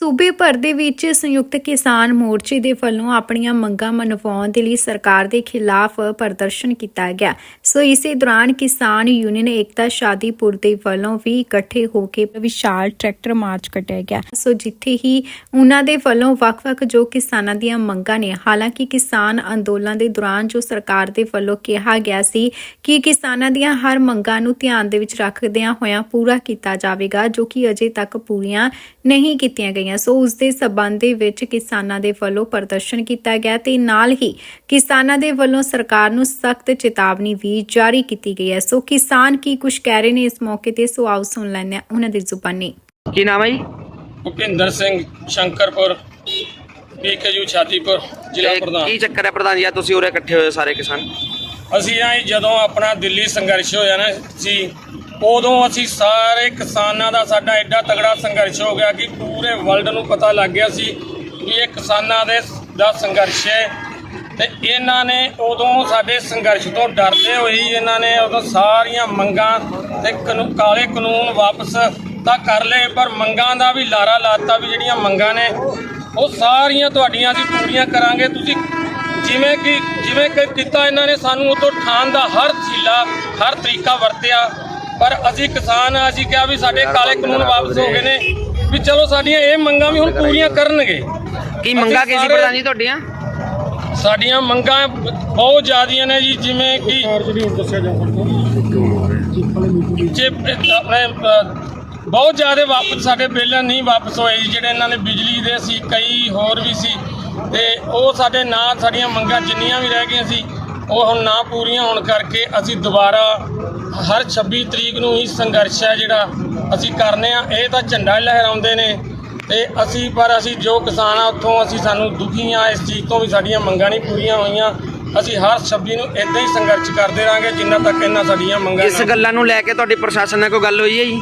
ਸੂਬੇ ਭਰ ਦੇ ਵਿੱਚ ਸੰਯੁਕਤ ਕਿਸਾਨ ਮੋਰਚੇ ਦੇ ਵੱਲੋਂ ਆਪਣੀਆਂ ਮੰਗਾਂ ਮਨਵਾਉਣ ਦੇ ਲਈ ਸਰਕਾਰ ਦੇ ਖਿਲਾਫ ਪ੍ਰਦਰਸ਼ਨ ਕੀਤਾ ਗਿਆ। ਸੋ ਇਸੇ ਦੌਰਾਨ ਕਿਸਾਨ ਯੂਨੀਅਨ ਏਕਤਾ ਸ਼ਾਦੀਪੁਰ ਦੇ ਵੱਲੋਂ ਵੀ ਇਕੱਠੇ ਹੋ ਕੇ ਵਿਸ਼ਾਲ ਟਰੈਕਟਰ ਮਾਰਚ ਕੱਢਿਆ ਗਿਆ। ਸੋ ਜਿੱਥੇ ਹੀ ਉਹਨਾਂ ਦੇ ਵੱਲੋਂ ਵੱਖ-ਵੱਖ ਜੋ ਕਿਸਾਨਾਂ ਦੀਆਂ ਮੰਗਾਂ ਨੇ, ਹਾਲਾਂਕਿ ਕਿਸਾਨ ਅੰਦੋਲਨ ਦੇ ਦੌਰਾਨ ਜੋ ਸਰਕਾਰ ਦੇ ਵੱਲੋਂ ਕਿਹਾ ਗਿਆ ਸੀ ਕਿ ਕਿਸਾਨਾਂ ਦੀਆਂ ਹਰ ਮੰਗਾਂ ਨੂੰ ਧਿਆਨ ਦੇ ਵਿੱਚ ਰੱਖਦਿਆਂ ਹੋਇਆਂ ਪੂਰਾ ਕੀਤਾ ਜਾਵੇਗਾ, ਜੋ ਕਿ ਅਜੇ ਤੱਕ ਪੂਰੀਆਂ ਨਹੀਂ ਕੀਤੀਆਂ ਗਈਆਂ। ਸੋ ਉਸ ਦੇ ਸਬੰਧ ਦੇ ਵਿੱਚ ਕਿਸਾਨਾਂ ਦੇ ਵੱਲੋਂ ਪ੍ਰਦਰਸ਼ਨ ਕੀਤਾ ਗਿਆ ਤੇ ਨਾਲ ਹੀ ਕਿਸਾਨਾਂ ਦੇ ਵੱਲੋਂ ਸਰਕਾਰ ਨੂੰ ਸਖਤ ਚੇਤਾਵਨੀ ਵੀ ਜਾਰੀ ਕੀਤੀ ਗਈ ਹੈ। ਸੋ ਕਿਸਾਨ ਕੀ ਕੁਝ ਕਹਿ ਰਹੇ ਨੇ ਇਸ ਮੌਕੇ ਤੇ ਸੋ ਆਓ ਸੁਣ ਲੈਂਦੇ ਹਾਂ ਉਹਨਾਂ ਦੀ ਜ਼ੁਬਾਨੀ। ਕੀ ਨਾਮ ਹੈ ਜੀ? ਭੁਪਿੰਦਰ ਸਿੰਘ ਸ਼ੰਕਰਪੁਰ ਪੀਕੇਯੂ ਛਾਤੀਪੁਰ ਜ਼ਿਲ੍ਹਾ ਪ੍ਰਧਾਨ। ਕੀ ਚੱਕਰ ਹੈ ਪ੍ਰਧਾਨ ਜੀ? ਅੱਜ ਤੁਸੀਂ ਉਰੇ ਇਕੱਠੇ ਹੋਏ ਸਾਰੇ ਕਿਸਾਨ। ਅਸੀਂ ਆਏ ਜਦੋਂ ਆਪਣਾ ਦਿੱਲੀ ਸੰਘਰਸ਼ ਹੋਇਆ ਨਾ ਸੀ, ਉਦੋਂ ਅਸੀਂ ਸਾਰੇ ਕਿਸਾਨਾਂ ਦਾ ਸਾਡਾ ਐਡਾ ਤਗੜਾ ਸੰਘਰਸ਼ ਹੋ ਗਿਆ ਕਿ ਪੂਰੇ ਵਰਲਡ ਨੂੰ ਪਤਾ ਲੱਗ ਗਿਆ ਸੀ ਕਿ ਇਹ ਕਿਸਾਨਾਂ ਦੇ ਦਾ ਸੰਘਰਸ਼ ਹੈ। ਤੇ ਇਹਨਾਂ ਨੇ ਉਦੋਂ ਸਾਡੇ ਸੰਘਰਸ਼ ਤੋਂ ਡਰਦੇ ਹੋਏ ਇਹਨਾਂ ਨੇ ਉਦੋਂ ਸਾਰੀਆਂ ਮੰਗਾਂ ਤੇ ਕਾਨੂ- ਕਾਲੇ ਕਾਨੂੰਨ ਵਾਪਸ ਤਾਂ ਕਰ ਲਏ, ਪਰ ਮੰਗਾਂ ਦਾ ਵੀ ਲਾਰਾ ਲਾਤਾ ਵੀ ਜਿਹੜੀਆਂ ਮੰਗਾਂ ਨੇ, ਉਹ ਸਾਰੀਆਂ ਤੁਹਾਡੀਆਂ ਅਸੀਂ ਪੂਰੀਆਂ ਕਰਾਂਗੇ। ਤੁਸੀਂ ਜਿਵੇਂ ਕਿ ਜਿਵੇਂ ਕਿ ਕੀਤਾ ਇਹਨਾਂ ਨੇ ਸਾਨੂੰ ਉਤੋਂ ਠਾਣ ਦਾ ਹਰ ਹੀਲਾ ਹਰ ਤਰੀਕਾ ਵਰਤਿਆ। ਪਰ ਅਸੀਂ ਕਿਸਾਨ ਆ ਅਸੀਂ ਕਿਹਾ ਵੀ ਸਾਡੇ ਕਾਲੇ ਕਾਨੂੰਨ ਵਾਪਸ ਹੋ ਗਏ ਨੇ। ਵੀ ਚਲੋ ਸਾਡੀਆਂ ਇਹ ਮੰਗਾਂ ਵੀ ਹੁਣ ਪੂਰੀਆਂ ਕਰਨਗੇ। ਕੀ ਮੰਗਾ ਕੀ ਸੀ ਪ੍ਰਧਾਨ ਜੀ ਤੁਹਾਡੀਆਂ? ਸਾਡੀਆਂ ਮੰਗਾਂ ਬਹੁਤ ਜ਼ਿਆਦੀਆਂ ਨੇ ਜੀ ਜਿਵੇਂ ਕਿ ਜੇ ਬਹੁਤ ਜ਼ਿਆਦਾ ਵਾਪਸ ਸਾਡੇ ਬਿੱਲ ਨਹੀਂ ਵਾਪਸ ਹੋਏ ਜੀ ਜਿਹੜੇ ਇਹਨਾਂ ਨੇ ਬਿਜਲੀ ਦੇ ਸੀ ਕਈ ਹੋਰ ਵੀ ਸੀ। ਤੇ ਉਹ ਸਾਡੇ ਨਾ ਸਾਡੀਆਂ ਮੰਗਾਂ ਜਿੰਨੀਆਂ ਵੀ ਰਹਿ ਗਈਆਂ ਸੀ ਉਹ ਹੁਣ ਨਾ ਪੂਰੀਆਂ ਹੋਣ ਕਰਕੇ ਅਸੀਂ ਦੁਬਾਰਾ ਹਰ 26 ਤਰੀਕ ਨੂੰ ਹੀ ਸੰਘਰਸ਼ ਹੈ ਜਿਹੜਾ ਅਸੀਂ ਕਰਨੇ ਆ। ਇਹ ਤਾਂ ਝੰਡਾ ਲਹਿਰਾਉਂਦੇ ਨੇ ਤੇ ਅਸੀਂ ਪਰ ਅਸੀਂ ਜੋ ਕਿਸਾਨ ਆ ਉੱਥੋਂ ਅਸੀਂ ਸਾਨੂੰ ਦੁਖੀ ਆ। ਇਸ ਚੀਜ਼ ਤੋਂ ਵੀ ਸਾਡੀਆਂ ਮੰਗਾਂ ਨਹੀਂ ਪੂਰੀਆਂ ਹੋਈਆਂ। ਅਸੀਂ ਹਰ 26 ਨੂੰ ਇਦਾਂ ਹੀ ਸੰਘਰਸ਼ ਕਰਦੇ ਰਾਂਗੇ ਜਿੰਨਾ ਤੱਕ ਇਹਨਾਂ ਸਾਡੀਆਂ ਮੰਗਾਂ ਇਸ ਗੱਲਾਂ ਨੂੰ ਲੈ ਕੇ ਤੁਹਾਡੀ ਪ੍ਰਸ਼ਾਸਨ ਨਾਲ ਕੋਈ ਗੱਲ ਹੋਈ ਹੈ ਜੀ?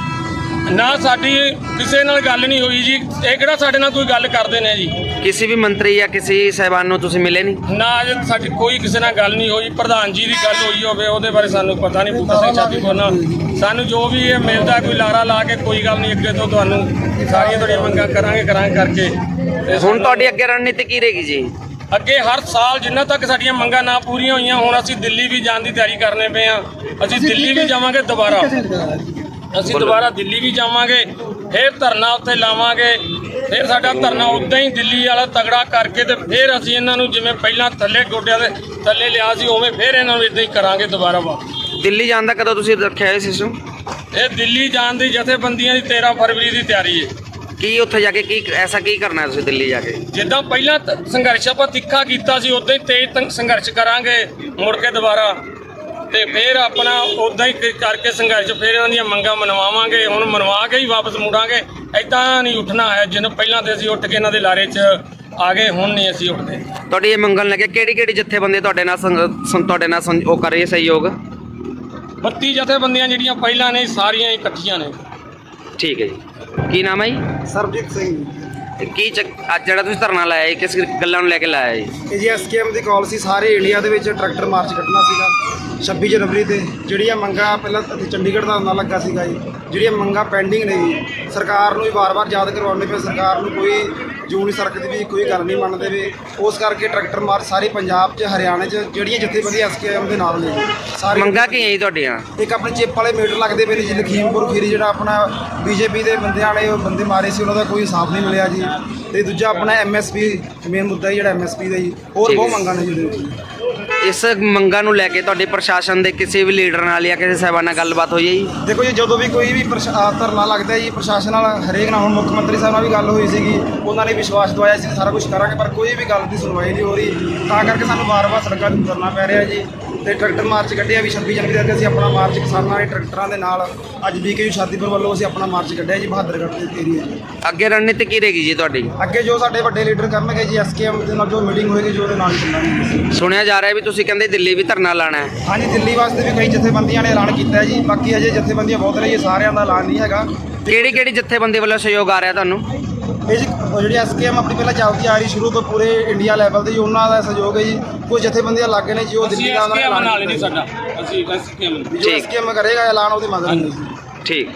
ਨਾ ਸਾਡੀ ਕਿਸੇ ਨਾਲ ਗੱਲ ਨਹੀਂ ਹੋਈ ਜੀ। ਇਹ ਕਿਹੜਾ ਸਾਡੇ ਨਾਲ ਕੋਈ ਗੱਲ ਕਰਦੇ ਨੇ ਜੀ? ਕਿਸੇ ਵੀ ਮੰਤਰੀ ਜਾਂ ਕਿਸੇ ਸਹਿਬਾਨ ਨੂੰ ਤੁਸੀਂ ਮਿਲੇ ਨਹੀਂ? ਨਾ ਅਜੇ ਸਾਡੀ ਕੋਈ ਕਿਸੇ ਨਾਲ ਗੱਲ ਨਹੀਂ ਹੋਈ। ਪ੍ਰਧਾਨ ਜੀ ਦੀ ਗੱਲ ਹੋਈ ਹੋਵੇ ਉਹਦੇ ਬਾਰੇ ਸਾਨੂੰ ਪਤਾ ਨਹੀਂ ਭੁੱਖਾ ਸਿੰਘ ਛਾਤੀਪੁਰ ਨਾਲ ਸਾਨੂੰ ਜੋ ਵੀ ਇਹ ਮਿਲਦਾ ਕੋਈ ਲਾਰਾ ਲਾ ਕੇ ਕੋਈ ਗੱਲ ਨਹੀਂ ਅੱਗੇ ਤੋਂ ਤੁਹਾਨੂੰ ਸਾਰੀਆਂ ਤੁਹਾਡੀਆਂ ਮੰਗਾਂ ਕਰਾਂਗੇ ਕਰਾਂਗੇ ਕਰਕੇ। ਤੇ ਹੁਣ ਤੁਹਾਡੀ ਅੱਗੇ ਰਣਨੀਤੀ ਕੀ ਰਹੇਗੀ ਜੀ? ਅੱਗੇ ਹਰ ਸਾਲ ਜਿੰਨਾ ਤੱਕ ਸਾਡੀਆਂ ਮੰਗਾਂ ਨਾ ਪੂਰੀਆਂ ਹੋਈਆਂ ਹੁਣ ਅਸੀਂ ਦਿੱਲੀ ਵੀ ਜਾਣ ਦੀ ਤਿਆਰੀ ਕਰਨੇ ਪਏ ਆ ਅਸੀਂ ਦਿੱਲੀ ਵੀ ਜਾਵਾਂਗੇ ਦੁਬਾਰਾ। ਅਸੀਂ ਦੁਬਾਰਾ ਦਿੱਲੀ ਵੀ ਜਾਵਾਂਗੇ ਫਿਰ ਧਰਨਾ ਉੱਥੇ ਲਾਵਾਂਗੇ ਫਿਰ ਸਾਡਾ ਧਰਨਾ ਉਦਾਂ ਹੀ ਦਿੱਲੀ ਵਾਲਾ ਤਗੜਾ ਕਰਕੇ ਤੇ ਫਿਰ ਅਸੀਂ ਇਹਨਾਂ ਨੂੰ ਜਿਵੇਂ ਪਹਿਲਾਂ ਥੱਲੇ ਗੋਡਿਆਂ ਦੇ ਥੱਲੇ ਲਿਆ ਸੀ ਉਵੇਂ ਫਿਰ ਇਹਨਾਂ ਨੂੰ ਇਦਾਂ ਹੀ ਕਰਾਂਗੇ ਦੁਬਾਰਾ ਵਾਪਸ। ਦਿੱਲੀ ਜਾਣ ਦਾ ਕਦੋਂ ਤੁਸੀਂ ਰੱਖਿਆ ਹੈ ਸਿਸਟਮ? ਇਹ ਦਿੱਲੀ ਜਾਣ ਦੀ ਜਥੇਬੰਦੀਆਂ ਦੀ 13 ਫਰਵਰੀ ਦੀ ਤਿਆਰੀ ਹੈ। ਕੀ ਉੱਥੇ ਜਾ ਕੇ ਕੀ ਐਸਾ ਕੀ ਕਰਨਾ ਹੈ ਤੁਸੀਂ ਦਿੱਲੀ ਜਾ ਕੇ? ਜਿੱਦਾਂ ਪਹਿਲਾਂ ਤ- ਸੰਘਰਸ਼ ਆਪਾਂ ਤਿੱਖਾ ਕੀਤਾ ਸੀ ਉਦਾਂ ਹੀ ਤੇਜ਼ ਤੰ- ਸੰਘਰਸ਼ ਕਰਾਂਗੇ ਮੁੜ ਕੇ ਦੁਬਾਰਾ। ਤੇ ਫਿਰ ਆਪਣਾ ਉਦਾਂ ਹੀ ਕਰਕੇ ਸੰਘਰਸ਼ ਫਿਰ ਇਹਨਾਂ ਦੀਆਂ ਮੰਗਾਂ ਮਨਵਾਵਾਂਗੇ ਹੁਣ ਮਨਵਾ ਕੇ ਹੀ ਵਾਪਸ ਮੁੜਾਂਗੇ। ਐਦਾਂ ਨਹੀਂ ਉੱਠਣਾ ਹੈ ਜਿਹਨੂੰ ਪਹਿਲਾਂ ਤੇ ਅਸੀਂ ਉੱਠ ਕੇ ਇਹਨਾਂ ਦੇ ਲਾਰੇ 'ਚ ਆ ਗਏ ਹੁਣ ਨਹੀਂ ਅਸੀਂ ਉੱਠਦੇ। ਤੁਹਾਡੀ ਇਹ ਮੰਗਣ ਲੱਗੇ ਕਿਹੜੀ ਕਿਹੜੀ ਜਥੇਬੰਦੀ ਤੁਹਾਡੇ ਨਾਲ ਸੰਗ- ਸੰ- ਤੁਹਾਡੇ ਨਾਲ ਉਹ ਕਰ ਰਹੀ ਸਹਿਯੋਗ? 32 ਜਥੇਬੰਦੀਆਂ ਜਿਹੜੀਆਂ ਪਹਿਲਾਂ ਨੇ ਸਾਰੀਆਂ ਹੀ ਇਕੱਠੀਆਂ ਨੇ। ਠੀਕ ਹੈ ਜੀ। ਕੀ ਨਾਮ ਹੈ ਜੀ? ਸਰਬਜੀਤ ਸਿੰਘ। ਤੇ ਕੀ ਚੱਕ- ਅੱਜ ਜਿਹੜਾ ਤੁਸੀਂ ਧਰਨਾ ਲਾਇਆ ਜੀ ਕਿਸ ਗੱਲਾਂ ਨੂੰ ਲੈ ਕੇ ਲਾਇਆ ਜੀ? ਇਹ ਜੀ ਐਸਕੇਐਮ ਦੀ ਕਾਲ ਸੀ ਸਾਰੇ ਇੰਡੀਆ ਦੇ ਵਿੱਚ ਟਰੈਕਟਰ ਮਾਰਚ ਕੱਢਣਾ ਸੀਗਾ। 26 ਜਨਵਰੀ ਤੇ ਜਿਹੜੀਆਂ ਮੰਗਾਂ ਪਹਿਲਾਂ ਇੱਥੇ ਚੰਡੀਗੜ੍ਹ ਦਾ ਨਾਂ ਲੱਗਾ ਸੀਗਾ ਜੀ ਜਿਹੜੀਆਂ ਮੰਗਾਂ ਪੈਂਡਿੰਗ ਨੇ ਜੀ ਸਰਕਾਰ ਨੂੰ ਵੀ ਵਾਰ-ਵਾਰ ਯਾਦ ਕਰਵਾਉਣੇ ਪਏ ਸਰਕਾਰ ਨੂੰ ਕੋਈ ਜੂ ਨਹੀਂ ਸਰਕਦੀ ਵੀ ਕੋਈ ਗੱਲ ਨਹੀਂ ਮੰਨਦੇ ਵੀ। ਉਸ ਕਰਕੇ ਟਰੈਕਟਰ ਮਾਰਚ ਸਾਰੇ ਪੰਜਾਬ 'ਚ ਹਰਿਆਣੇ 'ਚ ਜਿਹੜੀਆਂ ਜਥੇਬੰਦੀਆਂ ਐਸਕੇਐਮ ਦੇ ਨਾਲ ਨੇ ਜੀ ਸਾਰੇ ਮੰਗਾ ਕੀ ਹੈ ਜੀ ਤੁਹਾਡੀਆਂ? ਇੱਕ ਆਪਣੇ ਚਿੱਪ ਵਾਲੇ ਮੀਟਰ ਲੱਗਦੇ ਪਏ ਨੇ ਜੀ ਲਖੀਮਪੁਰ ਖੀਰੀ ਜਿਹੜਾ ਆਪਣਾ ਬੀਜੇਪੀ ਦੇ ਬੰਦਿਆਂ ਨੇ ਉਹ ਬੰਦੇ ਮਾਰੇ ਸੀ ਉਹਨਾਂ ਦਾ ਕੋਈ ਹਿਸਾਬ ਨਹੀਂ ਮਿਲਿਆ ਜੀ। ਤੇ ਦੂਜਾ ਆਪਣਾ ਐਮਐਸਪੀ ਮੇਨ ਮੁੱਦਾ ਜਿਹੜਾ ਐਮਐਸਪੀ ਦਾ ਜੀ ਹੋਰ ਬਹੁਤ। ਮੰਗਾਂ ਨੇ ਜੀ ਇਸ ਮੰਗਾਂ ਨੂੰ ਲੈ ਕੇ ਤੁਹਾਡੇ ਪ੍ਰਸ਼ਾਸਨ ਦੇ ਕਿਸੇ ਵੀ ਲੀਡਰ ਨਾਲ ਜਾਂ ਕਿਸੇ ਸਾਹਿਬਾਨ ਨਾਲ ਗੱਲਬਾਤ ਹੋਈ ਹੈ ਜੀ? ਦੇਖੋ ਜੀ ਜਦੋਂ ਵੀ ਕੋਈ ਵੀ ਪ੍ਰਸ਼ਾ- ਅਹ ਧਰਨਾ ਲੱਗਦਾ ਹੈ ਜੀ ਪ੍ਰਸ਼ਾਸਨ ਨਾਲ ਹਰੇਕ ਨਾਲ ਹੁਣ ਮੁੱਖ ਮੰਤਰੀ ਸਾਹਿਬ ਨਾਲ ਵੀ ਗੱਲ ਹੋਈ ਸੀਗੀ ਉਹਨਾਂ ਨੇ ਵਿਸ਼ਵਾਸ ਦਵਾਇਆ ਸੀ ਸਾਰਾ ਕੁਝ ਕਰਾਂਗੇ ਪਰ ਕੋਈ ਵੀ ਗੱਲ ਦੀ ਸੁਣਵਾਈ ਨਹੀਂ ਹੋ ਰਹੀ। ਤਾਂ ਕਰਕੇ ਸਾਨੂੰ ਵਾਰ-ਵਾਰ ਸੜਕਾਂ 'ਤੇ ਤੁਰਨਾ ਪੈ ਰਿਹਾ ਜੀ ਤੇ ਟਰੈਕਟਰ ਮਾਰਚ ਕੱਢਿਆ ਵੀ 26 ਜਨਵਰੀ ਤੱਕ ਅਸੀਂ ਆਪਣਾ ਮਾਰਚ ਕਿਸਾਨਾਂ ਦੇ ਟਰੈਕਟਰਾਂ ਦੇ ਨਾਲ ਅੱਜ ਬੀਕੇਯੂ ਸ਼ਾਦੀਪੁਰ ਵੱਲੋਂ ਅਸੀਂ ਆਪਣਾ ਮਾਰਚ ਕੱਢਿਆ ਜੀ ਬਹਾਦਰਗੜ੍ਹ ਦੇ ਏਰੀਆ 'ਚ ਅੱਗੇ ਰਣਨੀਤੀ ਕੀ ਰਹੇਗੀ ਜੀ ਤੁਹਾਡੀ? ਅੱਗੇ ਜੋ ਸਾਡੇ ਵੱਡੇ ਲੀਡਰ ਕਰਨਗੇ ਜੀ ਐਸਕੇਐਮ ਦੇ ਨਾਲ ਜੋ ਮੀਟਿੰਗ ਹੋਏਗੀ ਜੋ ਉਹਦੇ ਨਾਲ ਚੱਲਾਂਗੇ। ਸੁਣਿਆ ਜਾ ਰਿਹਾ ਵੀ ਤੁਸੀਂ ਕਹਿੰਦੇ ਦਿੱਲੀ ਵੀ ਧਰਨਾ ਲਾਣਾ ਹੈ। ਹਾਂਜੀ ਦਿੱਲੀ ਵਾਸਤੇ ਵੀ ਕਈ ਜਥੇਬੰਦੀਆਂ ਨੇ ਐਲਾਨ ਕੀਤਾ ਹੈ ਜੀ। ਬਾਕੀ ਹਜੇ ਜਥੇਬੰਦੀਆਂ ਬਹੁਤ ਨੇ ਜੀ ਸਾਰਿਆਂ ਦਾ ਐਲਾਨ ਨਹੀਂ ਹੈਗਾ। ਕਿਹੜੀ ਕਿਹੜੀ ਜਥੇਬੰਦੀ ਵੱਲੋਂ ਸਹਿਯੋਗ ਆ ਰਿਹਾ ਤੁਹਾਨੂੰ? ਇਹ ਜੀ ਉਹ ਜਿਹੜੀ ਐਸਕੇਐਮ ਆਪਣੀ ਪਹਿਲਾਂ ਚੱਲਦੀ ਆ ਰਹੀ ਸ਼ੁਰੂ ਤੋਂ ਪੂਰੇ ਇੰਡੀਆ ਲੈਵਲ ਤੇ ਜੀ ਉਹਨਾਂ ਦਾ ਸਹਿਯੋਗ ਹੈ ਜੀ। ਕੁਝ ਜਥੇਬੰਦੀਆਂ ਲੱਗੇ ਨੇ ਜੀ ਉਹ ਦਿੱਲੀ ਦਾ ਐਲਾਨ ਨਾਲ ਨਹੀਂ ਸਾਡਾ। ਅਸੀਂ ਐਸਕੇਐਮ ਜੋ। ਐਸਕੇਐਮ ਕਰੇਗਾ ਐਲਾਨ ਉਹਦੇ ਮਦਦ ਠੀਕ।